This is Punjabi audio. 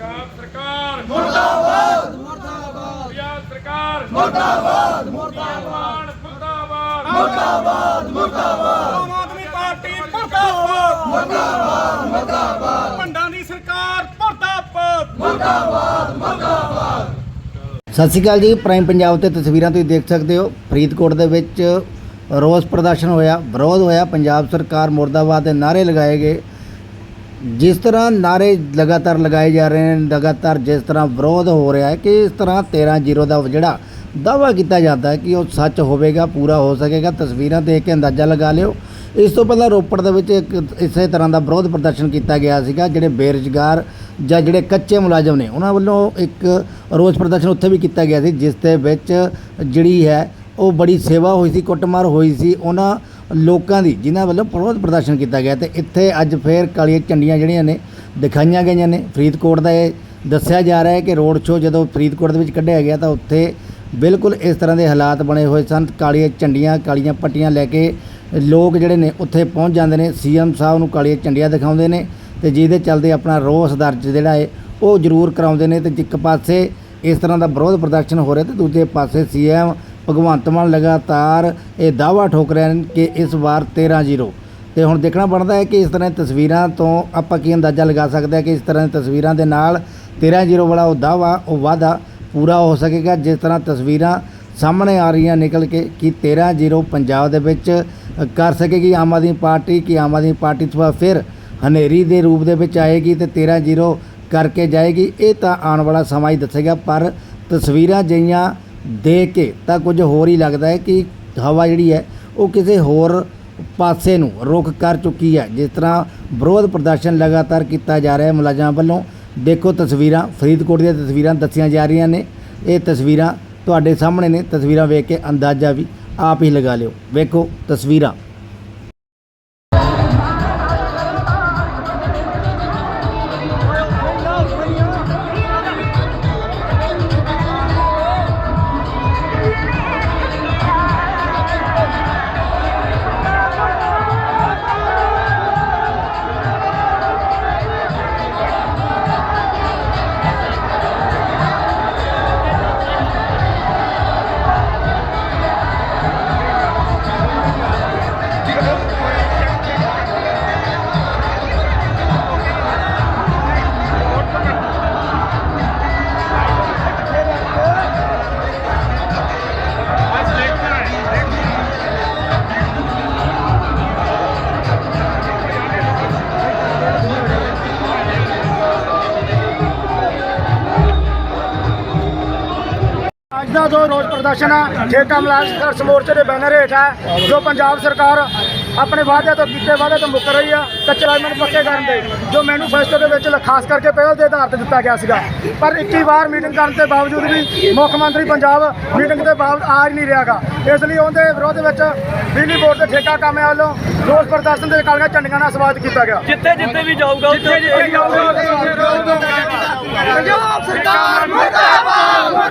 ਪੰਜਾਬ ਸਰਕਾਰ ਮੁਰਦਾਬਾਦ ਮੁਰਦਾਬਾਦ ਪੰਜਾਬ ਸਰਕਾਰ ਮੁਰਦਾਬਾਦ ਮੁਰਦਾਬਾਦ ਮੁਰਦਾਬਾਦ ਆਮ ਆਦਮੀ ਪਾਰਟੀ ਮੁਰਦਾਬਾਦ ਮੁਰਦਾਬਾਦ ਮੁਰਦਾਬਾਦ ਭੰਡਾਂ ਦੀ ਸਰਕਾਰ ਮੁਰਦਾਬਾਦ ਸਤਿ ਸ਼੍ਰੀ ਅਕਾਲ ਜੀ ਪ੍ਰਾਈਮ ਪੰਜਾਬ ਤੇ ਤਸਵੀਰਾਂ ਤੁਸੀਂ ਦੇਖ ਸਕਦੇ ਹੋ ਫਰੀਦਕੋਟ ਦੇ ਵਿੱਚ ਰੋਸ ਪ੍ਰਦਰਸ਼ਨ ਹੋਇਆ ਵਿਰੋਧ ਹੋਇਆ ਪੰਜਾਬ ਸਰਕਾਰ ਮੁਰਦਾਬਾਦ ਦੇ ਨਾਰੇ ਲਗਾਏ ਗਏ ਜਿਸ ਤਰ੍ਹਾਂ ਨਾਰੇ ਲਗਾਤਾਰ ਲਗਾਏ ਜਾ ਰਹੇ ਨੇ, ਲਗਾਤਾਰ ਜਿਸ ਤਰ੍ਹਾਂ ਵਿਰੋਧ ਹੋ ਰਿਹਾ ਹੈ ਕਿ ਇਸ ਤਰ੍ਹਾਂ 13-0 ਦਾ ਜਿਹੜਾ ਦਾਵਾ ਕੀਤਾ ਜਾਂਦਾ ਹੈ ਕਿ ਉਹ ਸੱਚ ਹੋਵੇਗਾ, ਪੂਰਾ ਹੋ ਸਕੇਗਾ, ਤਸਵੀਰਾਂ ਦੇਖ ਕੇ ਅੰਦਾਜ਼ਾ ਲਗਾ ਲਿਓ। ਇਸ ਤੋਂ ਪਹਿਲਾਂ ਰੋਪੜ ਦੇ ਵਿੱਚ ਇੱਕ ਇਸੇ ਤਰ੍ਹਾਂ ਦਾ ਵਿਰੋਧ ਪ੍ਰਦਰਸ਼ਨ ਕੀਤਾ ਗਿਆ ਸੀਗਾ, ਜਿਹੜੇ ਬੇਰੁਜ਼ਗਾਰ ਜਾਂ ਜਿਹੜੇ ਕੱਚੇ ਮੁਲਾਜ਼ਮ ਨੇ, ਉਹਨਾਂ ਵੱਲੋਂ ਇੱਕ ਰੋਸ ਪ੍ਰਦਰਸ਼ਨ ਉੱਥੇ ਵੀ ਕੀਤਾ ਗਿਆ ਸੀ, ਜਿਸ ਦੇ ਵਿੱਚ ਜਿਹੜੀ ਹੈ ਉਹ ਬੜੀ ਸੇਵਾ ਹੋਈ ਸੀ, ਕੁੱਟਮਾਰ ਹੋਈ ਸੀ। ਉਹਨਾਂ ਲੋਕਾਂ ਦੀ, ਜਿਨ੍ਹਾਂ ਵੱਲੋਂ ਵਿਰੋਧ ਪ੍ਰਦਰਸ਼ਨ ਕੀਤਾ ਗਿਆ ਤੇ ਇੱਥੇ ਅੱਜ ਫੇਰ ਕਾਲੀਆਂ ਝੰਡੀਆਂ ਜਿਹੜੀਆਂ ਨੇ ਦਿਖਾਈਆਂ ਗਈਆਂ ਨੇ। ਫਰੀਦਕੋਟ ਦਾ ਇਹ ਦੱਸਿਆ ਜਾ ਰਿਹਾ ਹੈ ਕਿ ਰੋਡ ਸ਼ੋਅ ਜਦੋਂ ਫਰੀਦਕੋਟ ਦੇ ਵਿੱਚ ਕੱਢਿਆ ਗਿਆ ਤਾਂ ਉੱਥੇ ਬਿਲਕੁਲ ਇਸ ਤਰ੍ਹਾਂ ਦੇ ਹਾਲਾਤ ਬਣੇ ਹੋਏ ਸਨ। ਕਾਲੀਆਂ ਝੰਡੀਆਂ, ਕਾਲੀਆਂ ਪੱਟੀਆਂ ਲੈ ਕੇ ਲੋਕ ਜਿਹੜੇ ਨੇ ਉੱਥੇ ਪਹੁੰਚ ਜਾਂਦੇ ਨੇ। ਸੀਐਮ ਸਾਹਿਬ ਨੂੰ ਕਾਲੀਆਂ ਝੰਡੀਆਂ ਦਿਖਾਉਂਦੇ ਨੇ ਤੇ ਜਿਹਦੇ ਚੱਲਦੇ ਆਪਣਾ ਰੋਸ ਦਰਜ ਜਿਹੜਾ ਹੈ, ਉਹ ਜ਼ਰੂਰ ਕਰਾਉਂਦੇ ਨੇ ਤੇ ਇੱਕ ਪਾਸੇ ਇਸ ਤਰ੍ਹਾਂ ਦਾ ਵਿਰੋਧ ਪ੍ਰਦਰਸ਼ਨ ਹੋ ਰਿਹਾ ਤੇ ਦੂਜੇ ਪਾਸੇ ਸੀਐਮ ਭਗਵੰਤ ਮਾਨ ਲਗਾਤਾਰ ਇਹ ਦਾਅਵਾ ਠੋਕ ਰਹੇ ਹਨ ਕਿ ਇਸ ਵਾਰ 13-0 ਤੇ ਹੁਣ ਦੇਖਣਾ ਬਣਦਾ ਹੈ ਕਿ ਇਸ ਤਰ੍ਹਾਂ ਦੀਆਂ ਤਸਵੀਰਾਂ ਤੋਂ ਆਪਾਂ ਕੀ ਅੰਦਾਜ਼ਾ ਲਗਾ ਸਕਦੇ ਹਾਂ ਕਿ ਇਸ ਤਰ੍ਹਾਂ ਦੀਆਂ ਤਸਵੀਰਾਂ ਦੇ ਨਾਲ 13-0 ਵਾਲਾ ਉਹ ਦਾਅਵਾ, ਉਹ ਵਾਅਦਾ ਪੂਰਾ ਹੋ ਸਕੇਗਾ, ਜਿਸ ਤਰ੍ਹਾਂ ਤਸਵੀਰਾਂ ਸਾਹਮਣੇ ਆ ਰਹੀਆਂ ਨਿਕਲ ਕੇ ਕਿ 13-0 ਪੰਜਾਬ ਦੇ ਵਿੱਚ ਕਰ ਸਕੇਗੀ ਆਮ ਆਦਮੀ ਪਾਰਟੀ, ਕਿ ਆਮ ਆਦਮੀ ਪਾਰਟੀ ਤੋਂ ਫਿਰ ਹਨੇਰੀ ਦੇ ਰੂਪ ਦੇ ਵਿੱਚ ਆਏਗੀ ਤੇ 13-0 ਕਰਕੇ ਜਾਏਗੀ। ਇਹ ਤਾਂ ਆਉਣ ਵਾਲਾ ਸਮਾਂ ਹੀ ਦੱਸੇਗਾ, ਪਰ ਤਸਵੀਰਾਂ ਜਿਹੀਆਂ ਦੇ ਕੇ ਤਾਂ ਕੁਝ ਹੋਰ ਹੀ ਲੱਗਦਾ ਹੈ ਕਿ ਹਵਾ ਜਿਹੜੀ ਹੈ ਉਹ ਕਿਸੇ ਹੋਰ ਪਾਸੇ ਨੂੰ ਰੁਖ ਕਰ ਚੁੱਕੀ ਹੈ। ਜਿਸ ਤਰ੍ਹਾਂ ਵਿਰੋਧ ਪ੍ਰਦਰਸ਼ਨ ਲਗਾਤਾਰ ਕੀਤਾ ਜਾ ਰਿਹਾ ਹੈ ਮੁਲਾਜ਼ਮਾਂ ਵੱਲੋਂ। ਦੇਖੋ ਤਸਵੀਰਾਂ, ਫਰੀਦਕੋਟ ਦੀਆਂ ਤਸਵੀਰਾਂ ਦੱਸੀਆਂ ਜਾ ਰਹੀਆਂ ਨੇ। ਇਹ ਤਸਵੀਰਾਂ ਤੁਹਾਡੇ ਸਾਹਮਣੇ ਨੇ। ਤਸਵੀਰਾਂ ਵੇਖ ਕੇ ਅੰਦਾਜ਼ਾ ਵੀ ਆਪ ਹੀ ਲਗਾ ਲਿਓ। ਵੇਖੋ ਤਸਵੀਰਾਂ। ਦਾ ਜੋ ਰੋਜ਼ ਪ੍ਰਦਰਸ਼ਨ ਹੈ ਠੇਕਾ ਮੁਲਾਜ਼ਮ ਸੰਘਰਸ਼ ਮੋਰਚੇ ਦੇ ਬੈਨਰ ਹੇਠ ਹੈ ਜੋ ਪੰਜਾਬ ਸਰਕਾਰ ਆਪਣੇ ਵਾਅਦੇ ਤੋਂ ਕੀਤੇ ਵਾਅਦੇ ਤੋਂ ਮੁੱਕਰ ਰਹੀ ਆ ਕੱਚੇ ਰਾਜਮਨ ਪੱਕੇ ਕਰਨ ਦੇ ਜੋ ਮੈਨੂਫੈਸਟੋ ਦੇ ਵਿੱਚ ਖਾਸ ਕਰਕੇ ਪਹਿਲ ਦੇ ਆਧਾਰ ਤੇ ਦਿੱਤਾ ਗਿਆ ਸੀਗਾ। ਪਰ 21 ਵਾਰ ਮੀਟਿੰਗ ਕਰਨ ਦੇ ਬਾਵਜੂਦ ਵੀ ਮੁੱਖ ਮੰਤਰੀ ਪੰਜਾਬ ਮੀਟਿੰਗ ਦੇ ਬਾਵਜੂਦ ਆ ਹੀ ਨਹੀਂ ਰਿਹਾਗਾ। ਇਸ ਲਈ ਉਹਦੇ ਵਿਰੋਧ ਵਿੱਚ ਬਿਜਲੀ ਬੋਰਡ ਦੇ ਠੇਕਾ ਕਾਮਿਆਂ ਵੱਲੋਂ ਰੋਜ਼ ਪ੍ਰਦਰਸ਼ਨ ਦੇ ਕਾਲੀਆਂ ਝੰਡੀਆਂ ਨਾਲ ਸਵਾਗਤ ਕੀਤਾ ਗਿਆ। ਜਿੱਥੇ ਜਿੱਥੇ ਵੀ ਜਾਊਗਾ ਜਿੱਥੇ ਜਿੱਥੇ ਜਾਊਗਾ ਪੰਜਾਬ ਸਰਕਾਰ ਮੁਰਦਾਬਾਦ।